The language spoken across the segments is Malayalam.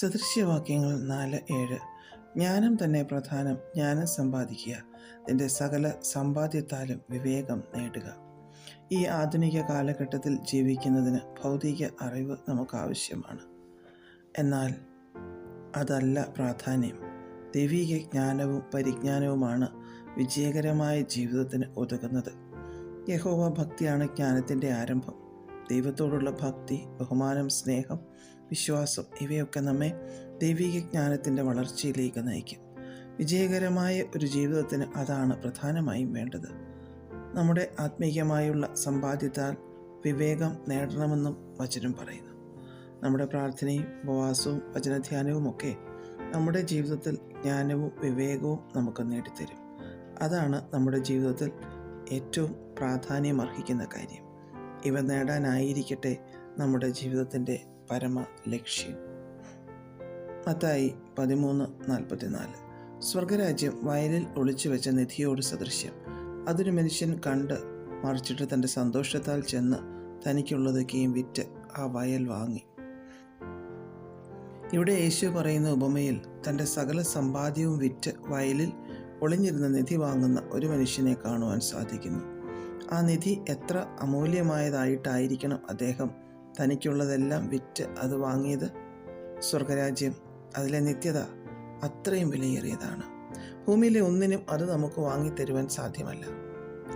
സദൃശ്യവാക്യങ്ങൾ നാല് ഏഴ്. ജ്ഞാനം തന്നെ പ്രധാനം ജ്ഞാനം സമ്പാദിക്കുക. നിന്റെ സകല സമ്പാദ്യത്താലും വിവേകം നേടുക. ഈ ആധുനിക കാലഘട്ടത്തിൽ ജീവിക്കുന്നതിന് ഭൗതിക അറിവ് നമുക്ക് ആവശ്യമാണ് എന്നാൽ അതല്ല പ്രാധാന്യം. ദൈവിക ജ്ഞാനവും പരിജ്ഞാനവുമാണ് വിജയകരമായ ജീവിതത്തിന് ഉതകുന്നത് യഹോവ ഭക്തിയാണ് ജ്ഞാനത്തിന്റെ ആരംഭം. ദൈവത്തോടുള്ള ഭക്തി ബഹുമാനം സ്നേഹം വിശ്വാസം ഇവയൊക്കെ നമ്മെ ദൈവിക ജ്ഞാനത്തിന്റെ വളർച്ചയിലേക്ക് നയിക്കും. വിജയകരമായ ഒരു ജീവിതത്തിന് അതാണ് പ്രധാനമായും വേണ്ടത്. നമ്മുടെ ആത്മീയമായുള്ള സമ്പാദ്യത്താൽ വിവേകം നേടണമെന്നും വചനം പറയുന്നു. നമ്മുടെ പ്രാർത്ഥനയും ഉപവാസവും വചനധ്യാനവുമൊക്കെ നമ്മുടെ ജീവിതത്തിൽ ജ്ഞാനവും വിവേകവും നമുക്ക് നേടിത്തരും. അതാണ് നമ്മുടെ ജീവിതത്തിൽ ഏറ്റവും പ്രാധാന്യം അർഹിക്കുന്ന കാര്യം. ഇവ നേടാനായിരിക്കട്ടെ നമ്മുടെ ജീവിതത്തിന്റെ പരമ ലക്ഷ്യം മത്തായി പതിമൂന്ന് നാൽപ്പത്തിനാല്. സ്വർഗരാജ്യം വയലിൽ ഒളിച്ചു വെച്ച നിധിയോട് സദൃശ്യം. അതൊരു മനുഷ്യൻ കണ്ട് മറിച്ചിട്ട് തന്റെ സന്തോഷത്താൽ ചെന്ന് തനിക്കുള്ളതൊക്കെയും വിറ്റ് ആ വയൽ വാങ്ങി. ഇവിടെ യേശു പറയുന്ന ഉപമയിൽ തന്റെ സകല സമ്പാദ്യവും വിറ്റ് വയലിൽ ഒളിഞ്ഞിരുന്ന നിധി വാങ്ങുന്ന ഒരു മനുഷ്യനെ കാണുവാൻ സാധിക്കുന്നു. ആ നിധി എത്ര അമൂല്യമായതായിട്ടായിരിക്കണം അദ്ദേഹം തനിക്കുള്ളതെല്ലാം വിറ്റ് അത് വാങ്ങിയത് സ്വർഗരാജ്യം. അതിലെ നിത്യത അത്രയും വിലയേറിയതാണ്. ഭൂമിയിലെ ഒന്നിനും അത് നമുക്ക് വാങ്ങിത്തരുവാൻ സാധ്യമല്ല.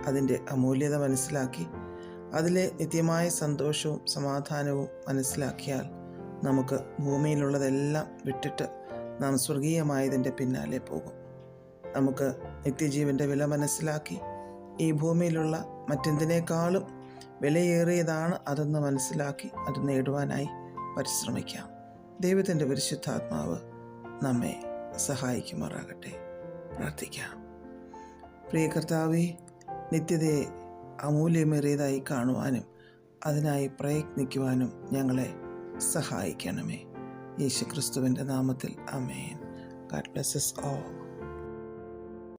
അതിന്റെ അമൂല്യത മനസ്സിലാക്കി അതിലെ നിത്യമായ സന്തോഷവും സമാധാനവും മനസ്സിലാക്കിയാൽ നമുക്ക് ഭൂമിയിലുള്ളതെല്ലാം വിട്ടിട്ട് നാം സ്വർഗീയമായതിന്റെ പിന്നാലെ പോകും. നമുക്ക് നിത്യജീവന്റെ വില മനസ്സിലാക്കി ഈ ഭൂമിയിലുള്ള മറ്റെന്തിനേക്കാളും വിലയേറിയതാണ് അതെന്ന് മനസ്സിലാക്കി അത് നേടുവാനായി പരിശ്രമിക്കാം. ദൈവത്തിന്റെ പരിശുദ്ധാത്മാവ് നമ്മെ സഹായിക്കുമാറാകട്ടെ. പ്രാർത്ഥിക്കാം. പ്രിയ കർത്താവെ നിത്യതയെ അമൂല്യമേറിയതായി കാണുവാനും അതിനായി പ്രയത്നിക്കുവാനും ഞങ്ങളെ സഹായിക്കണമേ. യേശു ക്രിസ്തുവിന്റെ നാമത്തിൽ അമേൻ ഗാഡ് ബ്ലെസ്സസ് ഓൾ